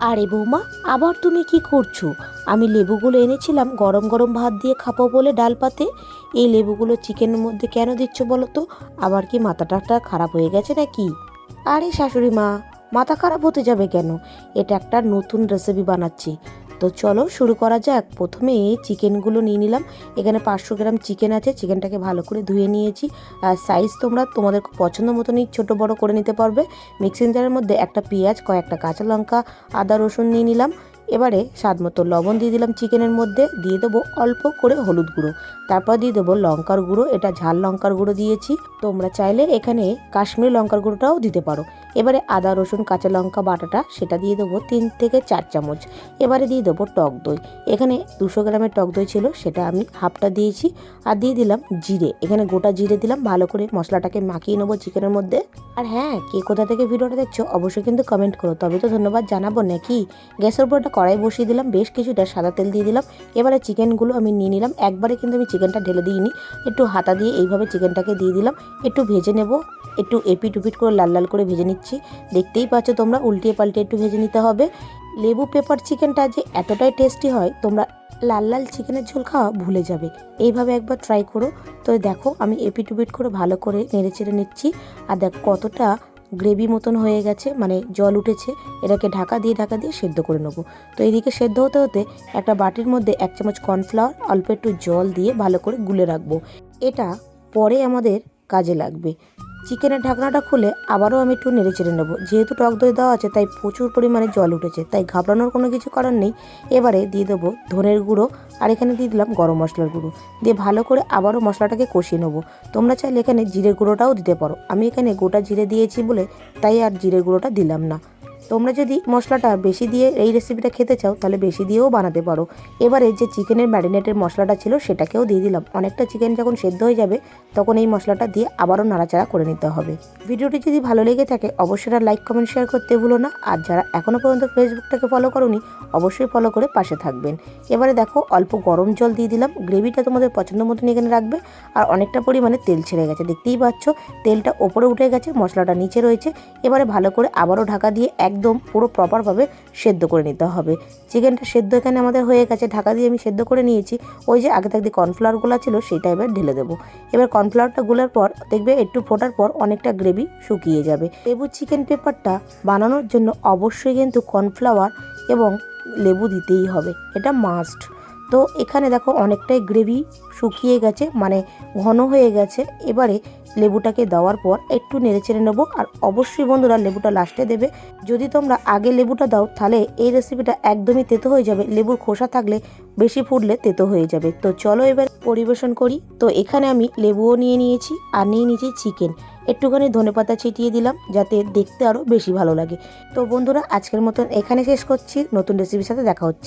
আরে বৌমা, আবার তুমি কি করছ? আমি লেবুগুলো এনেছিলাম, গরম গরম ভাত দিয়ে খাব বলে ডাল পাতে। এই লেবুগুলো চিকেনের মধ্যে কেন দিচ্ছ বলো তো? আবার কি মাথাটা খারাপ হয়ে গেছে নাকি? আরে শাশুড়ি মা, মাথা খারাপ হতে যাবে কেন? এটা একটা নতুন রেসিপি বানাচ্ছি। তো চলো শুরু করা যাক। প্রথমে চিকেনগুলো নিয়ে নিলাম। এখানে পাঁচশো গ্রাম চিকেন আছে। চিকেনটাকে ভালো করে ধুয়ে নিয়েছি। আর সাইজ তোমরা তোমাদের পছন্দ মতনই ছোটো বড় করে নিতে পারবে। মিক্সিং জারের মধ্যে একটা পেঁয়াজ, কয়েকটা কাঁচা লঙ্কা, আদা, রসুন নিয়ে নিলাম। এবারে স্বাদ মতো লবণ দিয়ে দিলাম চিকেনের মধ্যে। দিয়ে দেবো অল্প করে হলুদ গুঁড়ো। তারপর দিয়ে দেবো লঙ্কার গুঁড়ো। এটা ঝাল লঙ্কার গুঁড়ো দিয়েছি। তোমরা চাইলে এখানে কাশ্মীরি লঙ্কার গুঁড়োটাও দিতে পারো। এবারে আদা, রসুন, কাঁচা লঙ্কা, বাটাটা সেটা দিয়ে দেবো তিন থেকে চার চামচ। এবারে দিয়ে দেবো টক দই। এখানে দুশো গ্রামের টক দই ছিল, সেটা আমি হাফটা দিয়েছি। আর দিয়ে দিলাম জিরে। এখানে গোটা জিরে দিলাম, ভালো করে মশলাটাকে মাখিয়ে নেব চিকেনের মধ্যে। আর হ্যাঁ কে কোথা থেকে ভিডিওটা দেখছ, অবশ্যই কিন্তু কমেন্ট করো। তবে তো ধন্যবাদ জানাব নাকি? গ্যাসের উপর একটা কড়াই বসিয়ে দিলাম, বেশ কিছুটা সাদা তেল দিয়ে দিলাম। এবারে চিকেনগুলো আমি নিয়ে নিলাম। একবারে কিন্তু আমি চিকেনটা ঢেলে দিইনি, একটু হাতা দিয়ে এইভাবে চিকেনটাকে দিয়ে দিলাম। একটু ভেজে নেব, একটু এপিট উপিট করে লাল লাল করে ভেজে নিচ্ছি। দেখতেই পাচ্ছ তোমরা উল্টিয়ে পাল্টে একটু ভেজে নিতে হবে। লেবু পেপার চিকেনটা যে এতটাই টেস্টি হয়, তোমরা লাল লাল চিকেনের ঝোল খাওয়া ভুলে যাবে। এইভাবে একবার ট্রাই করো। তো দেখো, আমি এপিট উপিট করে ভালো করে নেড়ে চেড়ে নিচ্ছি। আর দেখ কতটা গ্রেভি মতন হয়ে গেছে মানে জল উঠেছে, এটাকে ঢাকা দিয়ে ঢাকা দিয়ে সেদ্ধ করে নেব। তো এদিকে সেদ্ধ হতে হতে একটা বাটির মধ্যে এক চামচ কর্নফ্লাওয়ার, অল্প একটু জল দিয়ে ভালো করে গুলে রাখব। এটা পরে আমাদের কাজে লাগবে। চিকেনের ঢাকনাটা খুলে আবারও আমি একটু নেড়ে চেড়ে নেব। যেহেতু টক দই দেওয়া আছে, তাই প্রচুর পরিমাণে জল উঠেছে, তাই ঘাবড়ানোর কোনো কিছু কারণ নেই। এবারে দিয়ে দেবো ধনের গুঁড়ো আর এখানে দিয়ে দিলাম গরম মশলার গুঁড়ো। দিয়ে ভালো করে আবারও মশলাটাকে কষিয়ে নেব। তোমরা চাইলে এখানে জিরে গুঁড়োটাও দিতে পারো। আমি এখানে গোটা জিরে দিয়েছি বলে, তাই আর জিরে গুঁড়োটা দিলাম না। তোমরা যদি মশলাটা বেশি দিয়ে এই রেসিপিটা খেতে চাও, তাহলে বেশি দিয়েও বানাতে পারো। এবারে যে চিকেনের ম্যারিনেটের মশলাটা ছিল, সেটাকেও দিয়ে দিলাম। অনেকটা চিকেন যখন সেদ্ধ হয়ে যাবে, তখন এই মশলাটা দিয়ে আবারও নাড়াচাড়া করে নিতে হবে। ভিডিওটি যদি ভালো লেগে থাকে, অবশ্যই লাইক কমেন্ট শেয়ার করতে ভুলো না। আর যারা এখনও পর্যন্ত ফেসবুকটাকে ফলো করোনি, অবশ্যই ফলো করে পাশে থাকবেন। এবারে দেখো, অল্প গরম জল দিয়ে দিলাম। গ্রেভিটা তোমাদের পছন্দ মতন এখানে রাখবে। আর অনেকটা পরিমাণে তেল ছেড়ে গেছে। দেখতেই পাচ্ছ, তেলটা ওপরে উঠে গেছে, মশলাটা নিচে রয়েছে। এবারে ভালো করে আবারও ঢাকা দিয়ে একদম পুরো প্রপারভাবে সেদ্ধ করে নিতে হবে। চিকেনটা সেদ্ধ এখানে আমাদের হয়ে গেছে, ঢাকা দিয়ে আমি সেদ্ধ করে নিয়েছি। ওই যে আগে থাকতে কর্নফ্লাওয়ারগুলো ছিল, সেটা এবার ঢেলে দেবো। এবার কর্নফ্লাওয়ারটা গুলার পর দেখবে একটু ফোটার পর অনেকটা গ্রেভি শুকিয়ে যাবে। লেবু চিকেন পেপারটা বানানোর জন্য অবশ্যই কিন্তু কর্নফ্লাওয়ার এবং লেবু দিতেই হবে, এটা মাস্ট তো এখানে দেখো অনেকটাই গ্রেভি শুকিয়ে গেছে মানে ঘন হয়ে গেছে। এবারে লেবুটাকে দেওয়ার পর একটু নেড়ে চেড়ে নেব। আর অবশ্যই বন্ধুরা লেবুটা লাস্টে দেবে। যদি তোমরা আগে লেবুটা দাও, তাহলে এই রেসিপিটা একদমই তেতো হয়ে যাবে। লেবুর খোসা থাকলে বেশি ফুটলে তেতো হয়ে যাবে। তো চলো এবার পরিবেশন করি। তো এখানে আমি লেবুও নিয়ে নিয়েছি আর নিয়ে নিয়েছি চিকেন একটুখানি ধনেপাতা ছিটিয়ে দিলাম, যাতে দেখতে আরও বেশি ভালো লাগে। তো বন্ধুরা, আজকের মতন এখানে শেষ করছি। নতুন রেসিপির সাথে দেখা হচ্ছে।